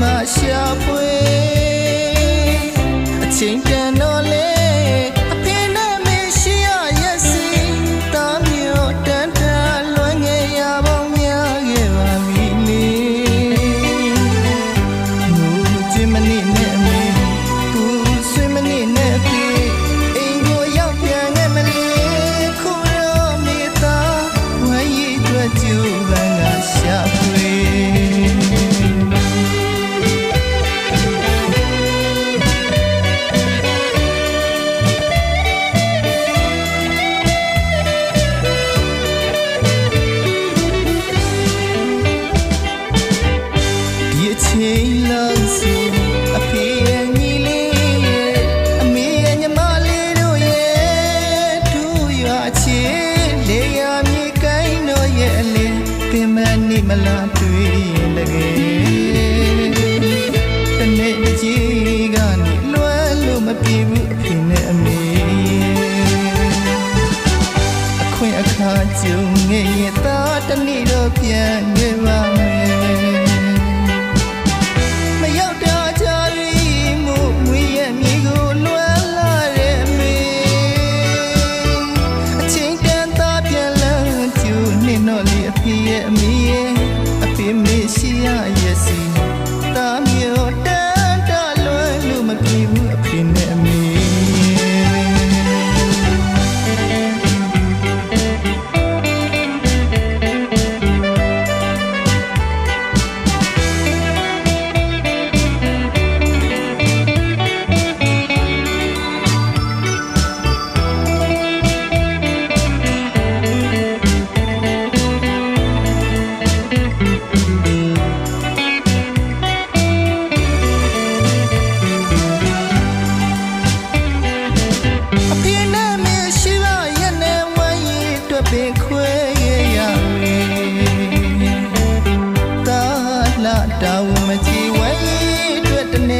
မှရှာဖွေအချိန်တန်တော့ ချိန်လောက်ဆိုအဖေရဲ့ညီလေးရဲ့အမေရဲ့ညီမလေးတို့ရဲ့သူရွာချေလေယာမြေကိုင်းတို့ရဲ့အလင်းပင်မနေမလားတွေ့ရင်တကယ်တနေ့တစ်ကြီးကနေလွယ်လို့မပြေဘူးအဖေနဲ့အမေအခွင့်အခါကြုံငယ်ရဲ့သားတစ်နေ့တော့ပြန်ခဲ့ပါမယ်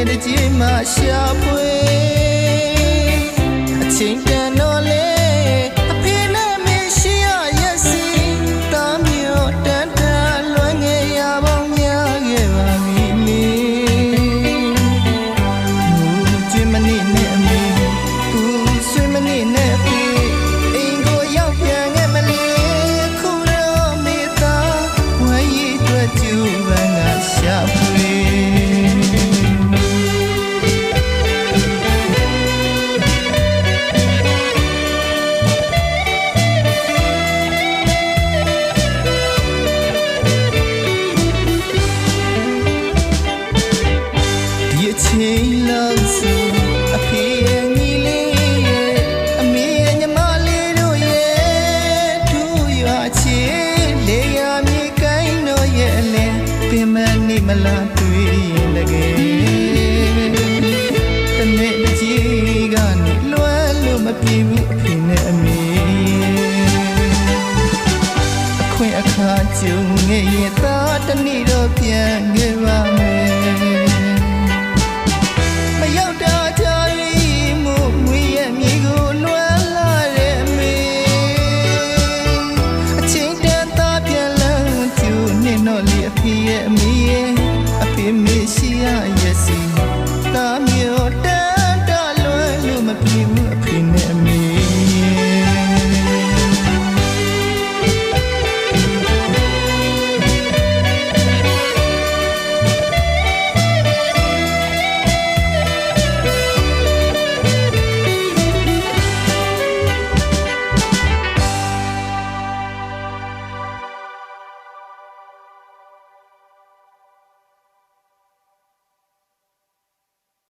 တွက်တနေ့တစ်ချိန်မှရှာဖွေအချိန်တ ကြုံငယ်ရင်သားတစ်နေ့တော့ပြန်ခဲ့ပါမယ်မရောက်တော့ကြရီမှုမွေးရဲ့မြေကိုလွယ်လာတဲ့မေအချင်းတန်သားပြန်လန်းကျူနေတော့လေအဖေရဲ့အမေရဲ့အဖေမေရှိရရဲ့စီသားမျိုးတန်တလွယ်လို့မပြေဘူးအဖေနဲ့